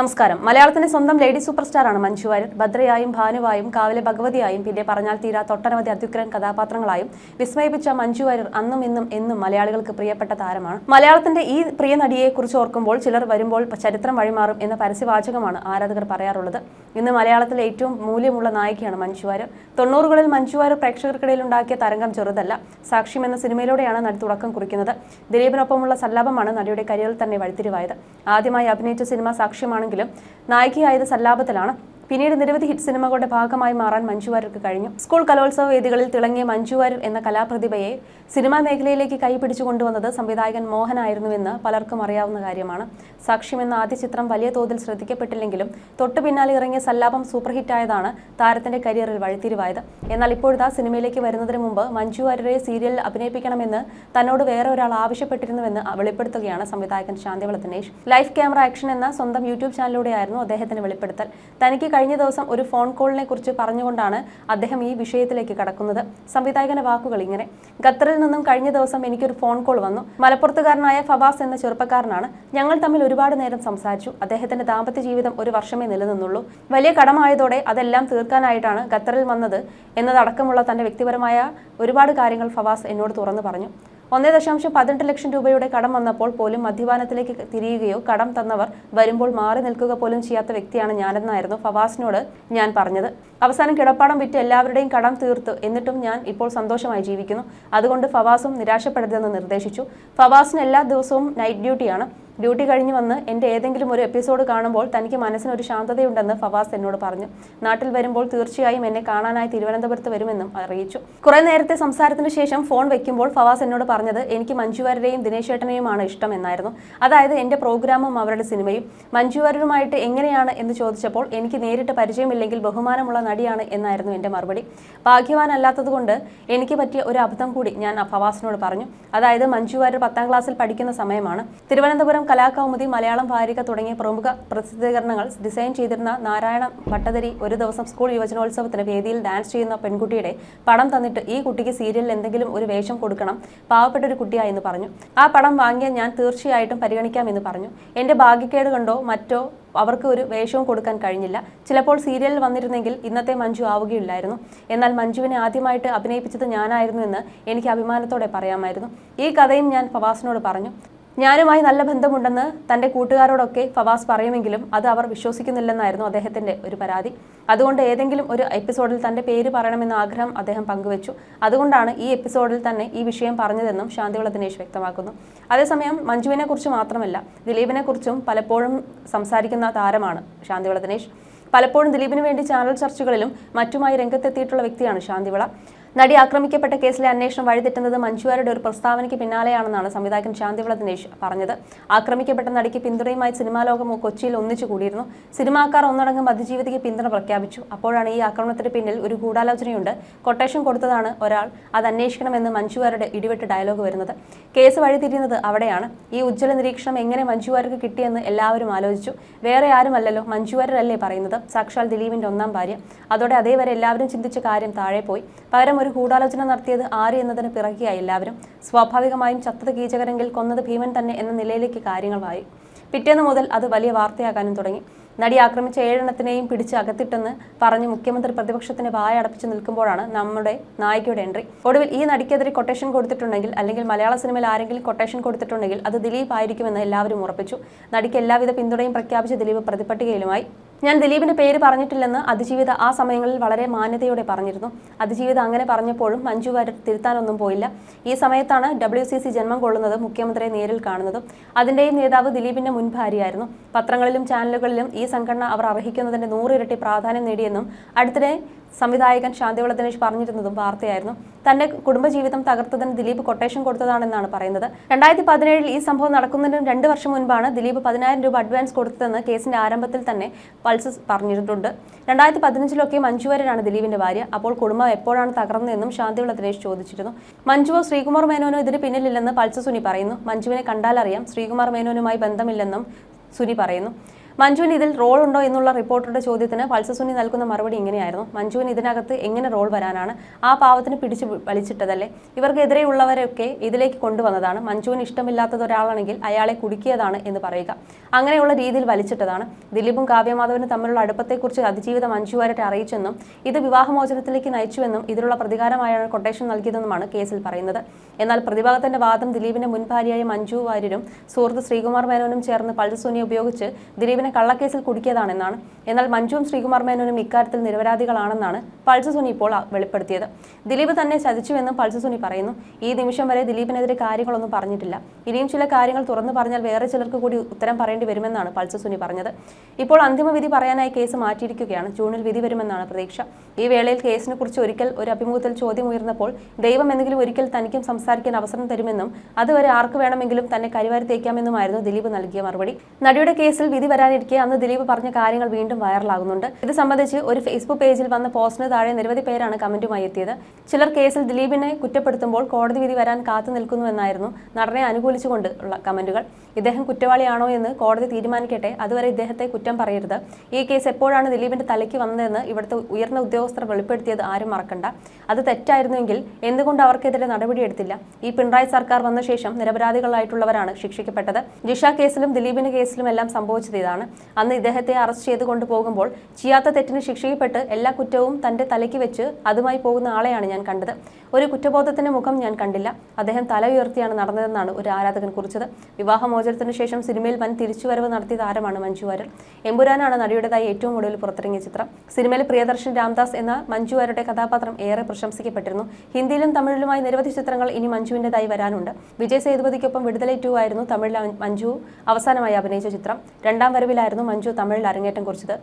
നമസ്കാരം. മലയാളത്തിന്റെ സ്വന്തം ലേഡി സൂപ്പർ സ്റ്റാറാണ് മഞ്ജു വാര്യർ. ഭദ്രയായും ഭാനുവായും കാവിലെ ഭഗവതിയായും പിന്നെ പറഞ്ഞാൽ തീരാ തൊട്ടനവധി അത്യുഗ്രൻ കഥാപാത്രങ്ങളായും വിസ്മയിപ്പിച്ച മഞ്ജു വാര്യർ അന്നും ഇന്നും എന്നും മലയാളികൾക്ക് പ്രിയപ്പെട്ട താരമാണ്. മലയാളത്തിന്റെ ഈ പ്രിയ നടിയെ കുറിച്ച് ഓർക്കുമ്പോൾ ചിലർ വരുമ്പോൾ ചരിത്രം വഴിമാറും എന്ന പരസ്യവാചകമാണ് ആരാധകർ പറയാറുള്ളത്. ഇന്ന് മലയാളത്തിലെ ഏറ്റവും മൂല്യമുള്ള നായികയാണ് മഞ്ജു വാര്യർ. തൊണ്ണൂറുകളിൽ മഞ്ജു വാര്യർ പ്രേക്ഷകർക്കിടയിൽ ഉണ്ടാക്കിയ തരംഗം ചെറുതല്ല. സാക്ഷ്യം എന്ന സിനിമയിലൂടെയാണ് നടി തുടക്കം കുറിക്കുന്നത്. ദിലീപിനൊപ്പമുള്ള സല്ലാപമാണ് നടിയുടെ കരിയറിൽ തന്നെ വഴിത്തിരിവായത്. ആദ്യമായി അഭിനയിച്ച സിനിമ സാക്ഷ്യമാണെങ്കിലും നായികയായത് സല്ലാപത്തിലാണ്. പിന്നീട് നിരവധി ഹിറ്റ് സിനിമകളുടെ ഭാഗമായി മാറാൻ മഞ്ജു വാര്യർക്ക് കഴിഞ്ഞു. സ്കൂൾ കലോത്സവ വേദികളിൽ തിളങ്ങിയ മഞ്ജു വാര്യർ എന്ന കലാപ്രതിഭയെ സിനിമാ മേഖലയിലേക്ക് കൈപിടിച്ചു കൊണ്ടുവന്നത് സംവിധായകൻ മോഹനായിരുന്നുവെന്ന് പലർക്കും അറിയാവുന്ന കാര്യമാണ്. സാക്ഷ്യം എന്ന ആദ്യ ചിത്രം വലിയ തോതിൽ ശ്രദ്ധിക്കപ്പെട്ടില്ലെങ്കിലും തൊട്ടു പിന്നാലെ ഇറങ്ങിയ സല്ലാപം സൂപ്പർ ഹിറ്റായതാണ് താരത്തിന്റെ കരിയറിൽ വഴിത്തിരിവായത്. എന്നാൽ ഇപ്പോഴത്തെ സിനിമയിലേക്ക് വരുന്നതിന് മുമ്പ് മഞ്ജു വാര്യരെ സീരിയലിൽ അഭിനയിപ്പിക്കണമെന്ന് തന്നോട് വേറെ ഒരാൾ ആവശ്യപ്പെട്ടിരുന്നുവെന്ന് വെളിപ്പെടുത്തുകയാണ് സംവിധായകൻ ശാന്തിവള ലൈഫ് ക്യാമറ ആക്ഷൻ എന്ന സ്വന്തം യൂട്യൂബ് ചാനലിലൂടെയായിരുന്നു അദ്ദേഹത്തിന് വെളിപ്പെടുത്തൽ. തനിക്ക് കഴിഞ്ഞ ദിവസം ഒരു ഫോൺ കോളിനെ കുറിച്ച് പറഞ്ഞുകൊണ്ടാണ് അദ്ദേഹം ഈ വിഷയത്തിലേക്ക് കടക്കുന്നത്. സംവിധായകന്റെ വാക്കുകൾ ഇങ്ങനെ. ഖത്തറിൽ നിന്നും കഴിഞ്ഞ ദിവസം എനിക്കൊരു ഫോൺ കോൾ വന്നു. മലപ്പുറത്തുകാരനായ ഫവാസ് എന്ന ചെറുപ്പക്കാരനാണ്. ഞങ്ങൾ തമ്മിൽ ഒരുപാട് നേരം സംസാരിച്ചു. അദ്ദേഹത്തിന്റെ ദാമ്പത്യ ജീവിതം ഒരു വർഷമേ നിലനിന്നുള്ളൂ. വലിയ കടമായതോടെ അതെല്ലാം തീർക്കാനായിട്ടാണ് ഖത്തറിൽ വന്നത് എന്നതടക്കമുള്ള തന്റെ വ്യക്തിപരമായ ഒരുപാട് കാര്യങ്ങൾ ഫവാസ് എന്നോട് തുറന്നു പറഞ്ഞു. ഒന്നേ ദശാംശം പതിനെട്ട് ലക്ഷം രൂപയുടെ കടം വന്നപ്പോൾ പോലും മദ്യപാനത്തിലേക്ക് തിരിയുകയോ കടം തന്നവർ വരുമ്പോൾ മാറി നിൽക്കുക പോലും ചെയ്യാത്ത വ്യക്തിയാണ് ഞാനെന്നായിരുന്നു ഫവാസിനോട് ഞാൻ പറഞ്ഞത്. അവസാനം കിടപ്പാടം വിറ്റ് എല്ലാവരുടെയും കടം തീർത്തു. എന്നിട്ടും ഞാൻ ഇപ്പോൾ സന്തോഷമായി ജീവിക്കുന്നു. അതുകൊണ്ട് ഫവാസും നിരാശപ്പെടരുതെന്ന് നിർദ്ദേശിച്ചു. ഫവാസിന് എല്ലാ ദിവസവും നൈറ്റ് ഡ്യൂട്ടിയാണ് ഡ്യൂട്ടി കഴിഞ്ഞ് വന്ന് എന്റെ ഏതെങ്കിലും ഒരു എപ്പിസോഡ് കാണുമ്പോൾ തനിക്ക് മനസ്സിനൊരു ശാന്തതയുണ്ടെന്ന് ഫവാസ് എന്നോട് പറഞ്ഞു. നാട്ടിൽ വരുമ്പോൾ തീർച്ചയായും എന്നെ കാണാനായി തിരുവനന്തപുരത്ത് വരുമെന്നും അറിയിച്ചു. കുറെ നേരത്തെ സംസാരത്തിന് ശേഷം ഫോൺ വെക്കുമ്പോൾ ഫവാസ് എന്നോട് പറഞ്ഞത് എനിക്ക് മഞ്ജുവാരരെയും ദിനേശേട്ടനെയുമാണ് ഇഷ്ടം എന്നായിരുന്നു. അതായത് എന്റെ പ്രോഗ്രാമും അവരുടെ സിനിമയും. മഞ്ജുവാരരുമായിട്ട് എങ്ങനെയാണ് എന്ന് ചോദിച്ചപ്പോൾ എനിക്ക് നേരിട്ട് പരിചയമില്ലെങ്കിൽ ബഹുമാനമുള്ള നടിയാണ് എന്നായിരുന്നു എന്റെ മറുപടി. ഭാഗ്യവാനല്ലാത്തതുകൊണ്ട് എനിക്ക് പറ്റിയ ഒരു അബദ്ധം കൂടി ഞാൻ ഫവാസിനോട് പറഞ്ഞു. അതായത് മഞ്ജുവാരർ പത്താം ക്ലാസ്സിൽ പഠിക്കുന്ന സമയമാണ്. തിരുവനന്തപുരം കലാകൗമുദി മലയാളം വാരിക തുടങ്ങിയ പ്രമുഖ പ്രസിദ്ധീകരണങ്ങൾ ഡിസൈൻ ചെയ്തിരുന്ന നാരായണ ഭട്ടതിരി ഒരു ദിവസം സ്കൂൾ യുവജനോത്സവത്തിന് വേദിയിൽ ഡാൻസ് ചെയ്യുന്ന പെൺകുട്ടിയുടെ പടം തന്നിട്ട് ഈ കുട്ടിക്ക് സീരിയലിൽ എന്തെങ്കിലും ഒരു വേഷം കൊടുക്കണം പാവപ്പെട്ട ഒരു കുട്ടിയായെന്ന് പറഞ്ഞു. ആ പടം വാങ്ങിയ ഞാൻ തീർച്ചയായിട്ടും പരിഗണിക്കാമെന്ന് പറഞ്ഞു. എന്റെ ഭാഗ്യക്കേട് കണ്ടോ മറ്റോ അവർക്ക് ഒരു വേഷവും കൊടുക്കാൻ കഴിഞ്ഞില്ല. ചിലപ്പോൾ സീരിയലിൽ വന്നിരുന്നെങ്കിൽ ഇന്നത്തെ മഞ്ജു ആവുകയില്ലായിരുന്നു. എന്നാൽ മഞ്ജുവിനെ ആദ്യമായിട്ട് അഭിനയിപ്പിച്ചത് ഞാനായിരുന്നു എന്ന് എനിക്ക് അഭിമാനത്തോടെ പറയാമായിരുന്നു. ഈ കഥയും ഞാൻ ഫവാസിനോട് പറഞ്ഞു. ഞാനുമായി നല്ല ബന്ധമുണ്ടെന്ന് തന്റെ കൂട്ടുകാരോടൊക്കെ ഫവാസ് പറയുമെങ്കിലും അത് അവർ വിശ്വസിക്കുന്നില്ലെന്നായിരുന്നു അദ്ദേഹത്തിന്റെ ഒരു പരാതി. അതുകൊണ്ട് ഏതെങ്കിലും ഒരു എപ്പിസോഡിൽ തന്റെ പേര് പറയണമെന്ന ആഗ്രഹം അദ്ദേഹം പങ്കുവച്ചു. അതുകൊണ്ടാണ് ഈ എപ്പിസോഡിൽ തന്നെ ഈ വിഷയം പറഞ്ഞതെന്നും ശാന്തിവിള ദിനേശ് വ്യക്തമാക്കുന്നു. അതേസമയം മഞ്ജുവിനെ കുറിച്ച് മാത്രമല്ല ദിലീപിനെ കുറിച്ചും പലപ്പോഴും സംസാരിക്കുന്ന താരമാണ് ശാന്തിവിള ദിനേശ്. പലപ്പോഴും ദിലീപിന് വേണ്ടി ചാനൽ ചർച്ചകളിലും മറ്റുമായി രംഗത്തെത്തിയിട്ടുള്ള വ്യക്തിയാണ് ശാന്തിവിള. നടി ആക്രമിക്കപ്പെട്ട കേസിലെ അന്വേഷണം വഴിതെറ്റുന്നത് മഞ്ജുവാരുടെ ഒരു പ്രസ്താവനയ്ക്ക് പിന്നാലെയാണെന്നാണ് സംവിധായകൻ ശാന്തിവിള ദിനേശ് പറഞ്ഞത്. ആക്രമിക്കപ്പെട്ട നടിക്ക് പിന്തുണയുമായി സിനിമാ ലോകം കൊച്ചിയിൽ ഒന്നിച്ചു കൂടിയിരുന്നു. സിനിമാക്കാർ ഒന്നടങ്കം അതിജീവിതയ്ക്ക് പിന്തുണ പ്രഖ്യാപിച്ചു. അപ്പോഴാണ് ഈ ആക്രമണത്തിന് പിന്നിൽ ഒരു ഗൂഢാലോചനയുണ്ട്. കൊട്ടേഷൻ കൊടുത്തതാണ് ഒരാൾ. അത് അന്വേഷിക്കണമെന്ന് മഞ്ജുവാരുടെ ഇടിവെട്ട് ഡയലോഗ് വരുന്നത്. കേസ് വഴിതിരിയുന്നത് അവിടെയാണ്. ഈ ഉജ്ജ്വല നിരീക്ഷണം എങ്ങനെ മഞ്ജുവാർക്ക് കിട്ടിയെന്ന് എല്ലാവരും ആലോചിച്ചു. വേറെ ആരുമല്ലല്ലോ മഞ്ജുവാരല്ലേ പറയുന്നത്? സാക്ഷാൽ ദിലീപിന്റെ ഒന്നാം ഭാര്യ. അതോടെ അതേവരെ എല്ലാവരും ചിന്തിച്ച കാര്യം താഴെ പോയി. പകരം ഒരു ഗൂഢാലോചന നടത്തിയത് ആര് എന്നതിന് പിറകിയായി. എല്ലാവരും സ്വാഭാവികമായും ചത്തത് കീചകരെങ്കിൽ കൊന്നത് ഭീമൻ തന്നെ എന്ന നിലയിലേക്ക് കാര്യങ്ങളായി. പിറ്റേന്ന് മുതൽ അത് വലിയ വാർത്തയാകാനും തുടങ്ങി. നടി ആക്രമിച്ച ഏഴെണ്ണത്തിനെയും പിടിച്ച് അകത്തിട്ടെന്ന് പറഞ്ഞ് മുഖ്യമന്ത്രി പ്രതിപക്ഷത്തിന് വായ അടപ്പിച്ച് നിൽക്കുമ്പോഴാണ് നമ്മുടെ നായികയുടെ എൻട്രി. ഒടുവിൽ ഈ നടിക്കെതിരെ കൊട്ടേഷൻ കൊടുത്തിട്ടുണ്ടെങ്കിൽ അല്ലെങ്കിൽ മലയാള സിനിമയിൽ ആരെങ്കിലും കൊട്ടേഷൻ കൊടുത്തിട്ടുണ്ടെങ്കിൽ അത് ദിലീപ് ആയിരിക്കുമെന്ന് എല്ലാവരും ഉറപ്പിച്ചു. നടിക്ക് എല്ലാവിധ പിന്തുണയും പ്രഖ്യാപിച്ച ദിലീപ് പ്രതിപട്ടികയിലുമായി. ഞാൻ ദിലീപിന്റെ പേര് പറഞ്ഞിട്ടില്ലെന്ന് അതിജീവിത ആ സമയങ്ങളിൽ വളരെ മാന്യതയോടെ പറഞ്ഞിരുന്നു. അതിജീവിത അങ്ങനെ പറഞ്ഞപ്പോഴും മഞ്ജു വാര്യർ തിരുത്താനൊന്നും പോയില്ല. ഈ സമയത്താണ് ഡബ്ല്യു സി സി ജന്മം കൊള്ളുന്നത് മുഖ്യമന്ത്രിയെ നേരിൽ കാണുന്നതും. അതിന്റെയും നേതാവ് ദിലീപിന്റെ മുൻ ഭാര്യയായിരുന്നു. പത്രങ്ങളിലും ചാനലുകളിലും ഈ സംഘടന അവർ അർഹിക്കുന്നതിന്റെ നൂറിരട്ടി പ്രാധാന്യം നേടിയെന്നും അടുത്തിടെ സംവിധായകൻ ശാന്തിവിള ദിനേശ് പറഞ്ഞിരുന്നതും വാർത്തയായിരുന്നു. തന്റെ കുടുംബജീവിതം തകർത്തതിന് ദിലീപ് കൊട്ടേഷൻ കൊടുത്തതാണെന്നാണ് പറയുന്നത്. രണ്ടായിരത്തി പതിനേഴിൽ ഈ സംഭവം നടക്കുന്നതിന് രണ്ട് വർഷം മുൻപാണ് ദിലീപ് പതിനായിരം രൂപ അഡ്വാൻസ് കൊടുത്തതെന്ന് കേസിന്റെ ആരംഭത്തിൽ തന്നെ പൾസസ് പറഞ്ഞിട്ടുണ്ട് രണ്ടായിരത്തി പതിനഞ്ചിലൊക്കെ മഞ്ജുവരനാണ് ദിലീപിന്റെ ഭാര്യ. അപ്പോൾ കുടുംബം എപ്പോഴാണ് തകർന്നതെന്നും ശാന്തിവിള ദിനേശ് ചോദിച്ചിരുന്നു. മഞ്ജുവോ ശ്രീകുമാർ മേനോനോ ഇതിന് പിന്നിലില്ലെന്ന് പൾസ് സുനി പറയുന്നു. മഞ്ജുവിനെ കണ്ടാലറിയാം. ശ്രീകുമാർ മേനോനുമായി ബന്ധമില്ലെന്നും സുനി പറയുന്നു. മഞ്ജുവിന് ഇതിൽ റോൾ ഉണ്ടോ എന്നുള്ള റിപ്പോർട്ടറുടെ ചോദ്യത്തിന് പൾസസുനി നൽകുന്ന മറുപടി ഇങ്ങനെയായിരുന്നു. മഞ്ജുവിന് ഇതിനകത്ത് എങ്ങനെ റോൾ വരാനാണ് ആ പാവത്തിന് പിടിച്ചു വലിച്ചിട്ടതല്ലേ? ഇവർക്കെതിരെയുള്ളവരൊക്കെ ഇതിലേക്ക് കൊണ്ടുവന്നതാണ്. മഞ്ജുവിന് ഇഷ്ടമില്ലാത്തത് ഒരാളാണെങ്കിൽ അയാളെ കുടുക്കിയതാണ് എന്ന് പറയുക. അങ്ങനെയുള്ള രീതിയിൽ വലിച്ചിട്ടതാണ്. ദിലീപും കാവ്യമാധവനും തമ്മിലുള്ള അടുപ്പത്തെക്കുറിച്ച് അതിജീവിത മഞ്ജു അറിയിച്ചെന്നും ഇത് വിവാഹമോചനത്തിലേക്ക് നയിച്ചുവെന്നും ഇതിലുള്ള പ്രതികാരമായാണ് കൊട്ടേഷൻ നൽകിയതെന്നുമാണ് കേസിൽ പറയുന്നത്. എന്നാൽ പ്രതിഭാഗത്തിന്റെ വാദം ദിലീപിന്റെ മുൻ ഭാര്യയായ മഞ്ജു വാര്യരും സുഹൃത്ത് ശ്രീകുമാർ മേനോനും ചേർന്ന് പൾസസോനിയെ ഉപയോഗിച്ച് ദിലീപിനെ കള്ളക്കേസിൽ കുടുക്കിയതാണെന്നാണ്. എന്നാൽ മഞ്ജുവും ശ്രീകുമാർ മേനോനും ഇക്കാര്യത്തിൽ നിരപരാധികളാണെന്നാണ് പൾസസുനി ഇപ്പോൾ വെളിപ്പെടുത്തിയത്. ദിലീപ് തന്നെ ചതിച്ചുവെന്നും പൾസസുനി പറയുന്നു. ഈ നിമിഷം വരെ ദിലീപിനെതിരെ കാര്യങ്ങളൊന്നും പറഞ്ഞിട്ടില്ല. ഇനിയും ചില കാര്യങ്ങൾ തുറന്നു പറഞ്ഞാൽ വേറെ ചിലർക്ക് കൂടി ഉത്തരം പറയേണ്ടി വരുമെന്നാണ് പൾസസുനി പറഞ്ഞത്. ഇപ്പോൾ അന്തിമ വിധി പറയാനായി കേസ് മാറ്റിയിരിക്കുകയാണ്. ജൂണിൽ വിധി വരുമെന്നാണ് പ്രതീക്ഷ. ഈ വേളയിൽ കേസിനെ കുറിച്ച് ഒരിക്കൽ ഒരു അഭിമുഖത്തിൽ ചോദ്യം ഉയർന്നപ്പോൾ ദൈവം എന്തെങ്കിലും ഒരിക്കൽ തനിക്കും സംസാരിക്കാൻ അവസരം തരുമെന്നും അതുവരെ ആർക്ക് വേണമെങ്കിലും തന്നെ കരിവാരി തേക്കാമെന്നുമായിരുന്നു ദിലീപ് നൽകിയ മറുപടി. നടിയുടെ കേസിൽ വിധി വരാനിരിക്കെ അന്ന് ദിലീപ് പറഞ്ഞ കാര്യങ്ങൾ വീണ്ടും വൈറലാകുന്നുണ്ട്. ഇത് സംബന്ധിച്ച് ഒരു ഫേസ്ബുക്ക് പേജിൽ വന്ന പോസ്റ്റിന് താഴെ നിരവധി പേരാണ് കമന്റുമായി എത്തിയത്. ചിലർ കേസിൽ ദിലീപിനെ കുറ്റപ്പെടുത്തുമ്പോൾ കോടതി വിധി വരാൻ കാത്തു നിൽക്കുന്നുവെന്നായിരുന്നു നടനെ അനുകൂലിച്ചുകൊണ്ട് ഉള്ള കമന്റുകൾ. ഇദ്ദേഹം കുറ്റവാളിയാണോ എന്ന് കോടതി തീരുമാനിക്കട്ടെ അതുവരെ ഇദ്ദേഹത്തെ കുറ്റം പറയരുത്. ഈ കേസ് എപ്പോഴാണ് ദിലീപിന്റെ തലയ്ക്ക് വന്നതെന്ന് ഇവിടുത്തെ ഉയർന്ന ഉദ്യോഗസ്ഥർ വെളിപ്പെടുത്തിയത് ആരും മറക്കണ്ട. അത് തെറ്റായിരുന്നുവെങ്കിൽ എന്തുകൊണ്ട് അവർക്കെതിരെ നടപടിയെടുത്തില്ല? ഈ പിണറായി സർക്കാർ വന്ന ശേഷം നിരപരാധികളായിട്ടുള്ളവരാണ് ശിക്ഷിക്കപ്പെട്ടത്. ജിഷ കേസിലും ദിലീപിന്റെ കേസിലും എല്ലാം സംഭവിച്ചത് ഇതാണ്. അന്ന് ഇദ്ദേഹത്തെ അറസ്റ്റ് ചെയ്ത് കൊണ്ടുപോകുമ്പോൾ ചെയ്യാത്ത തെറ്റിന് ശിക്ഷിക്കപ്പെട്ട് എല്ലാ കുറ്റവും തന്റെ തലയ്ക്ക് വെച്ച് അതുമായി പോകുന്ന ആളെയാണ് ഞാൻ കണ്ടത്. ഒരു കുറ്റബോധത്തിന്റെ മുഖം ഞാൻ കണ്ടില്ല. അദ്ദേഹം തല ഉയർത്തിയാണ് നടന്നതെന്നാണ് ഒരു ആരാധകൻ കുറിച്ചത്. വിവാഹമോചനത്തിന് ശേഷം സിനിമയിൽ വൻ തിരിച്ചുവരവ് നടത്തിയ താരമാണ് മഞ്ജു വാര്യർ. എമ്പുരാനാണ് നടിയുടേതായി ഏറ്റവും കൂടുതൽ പുറത്തിറങ്ങിയ ചിത്രം. സിനിമയിൽ പ്രിയദർശൻ രാംദാസ് എന്ന മഞ്ജു വാര്യരുടെ കഥാപാത്രം ഏറെ പ്രശംസിക്കപ്പെട്ടിരുന്നു. ഹിന്ദിയിലും തമിഴിലുമായി നിരവധി ചിത്രങ്ങൾ ഇനി മഞ്ജുവിന്റെതായി വരാനുണ്ട്. വിജയ് സേതുപതിക്കൊപ്പം വിടുതലൈ ടു ആയിരുന്നു തമിഴിൽ മഞ്ജു അവസാനമായി അഭിനയിച്ച ചിത്രം. രണ്ടാം വരവിലായിരുന്നു മഞ്ജു തമിഴിൽ അരങ്ങേറ്റം കുറിച്ചത്.